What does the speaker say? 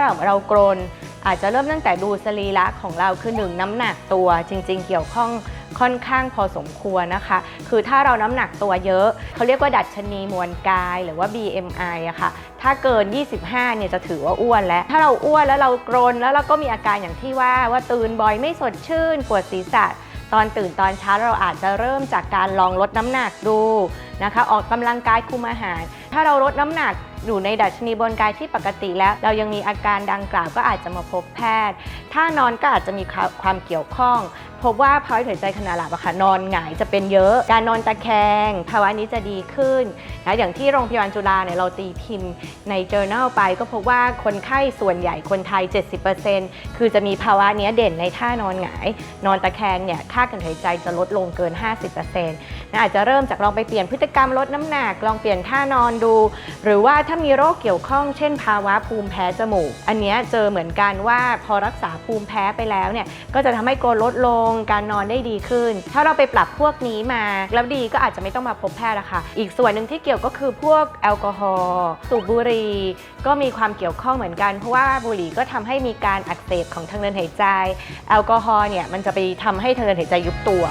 เราเรากรนอาจจะเริ่มตั้งแต่ดูสรีระของเราคือหนึ่งน้ำหนักตัวจริง ๆ เกี่ยวข้องค่อนข้างพอสมควรนะคะ คือถ้าเราน้ำหนักตัวเยอะเขาเรียกว่าดัชนีมวลกายหรือว่า BMI อะค่ะ ถ้าเกิน 25 เนี่ยจะถือว่าอ้วนแล้ว ถ้าเราอ้วนแล้วเรากรนแล้วเราก็มีอาการอย่างที่ว่าว่าตื่นบ่อยไม่สดชื่น ปวดศีรษะ ตอนตื่นตอนเช้าเราอาจจะเริ่มจากการลองลดน้ำหนักดูนะคะ ออกกำลังกายคุมอาหาร ถ้าเราลดน้ำหนัก อยู่ในดัชนีบนกายที่ปกติแล้ว เรายังมีอาการดังกล่าวก็อาจจะมาพบแพทย์ ถ้านอนก็อาจจะมีความเกี่ยวข้อง พบว่าภาวะหัวใจขณะหลับอะค่ะนอนหงายจะเป็นเยอะ การนอนตะแคงภาวะนี้จะดีขึ้นนะอย่างที่โรงพยาบาลจุฬาเนี่ยเราตีพิมพ์ใน journal ไป ก็พบว่าคนไข้ส่วนใหญ่คนไทย 70%คือจะมีภาวะนี้เด่นในท่านอนหงาย นอนตะแคงเนี่ยค่าการหายใจจะลดลงเกิน 50%นะอาจจะเริ่มจากลองไปเปลี่ยนพฤติกรรมลดน้ำหนักลองเปลี่ยนท่านอนดู หรือว่าถ้ามีโรคเกี่ยวข้องเช่น ภาวะภูมิแพ้จมูก อันนี้เจอเหมือนกันว่าพอรักษาภูมิแพ้ไปแล้วเนี่ยก็จะทำให้กรนลดลงการนอนได้ดีขึ้น ถ้าเราไปปรับพวกนี้มาแล้วดีก็อาจจะไม่ต้องมาพบแพทย์ละค่ะ อีกส่วนหนึ่งที่เกี่ยวก็คือพวกแอลกอฮอล์สูบบุหรี่ก็มีความเกี่ยวข้องเหมือนกัน เพราะว่าบุหรี่ก็ทำให้มีการอักเสบของทางเดินหายใจ แอลกอฮอล์เนี่ยมันจะไปทำให้ทางเดินหายใจยุบตัว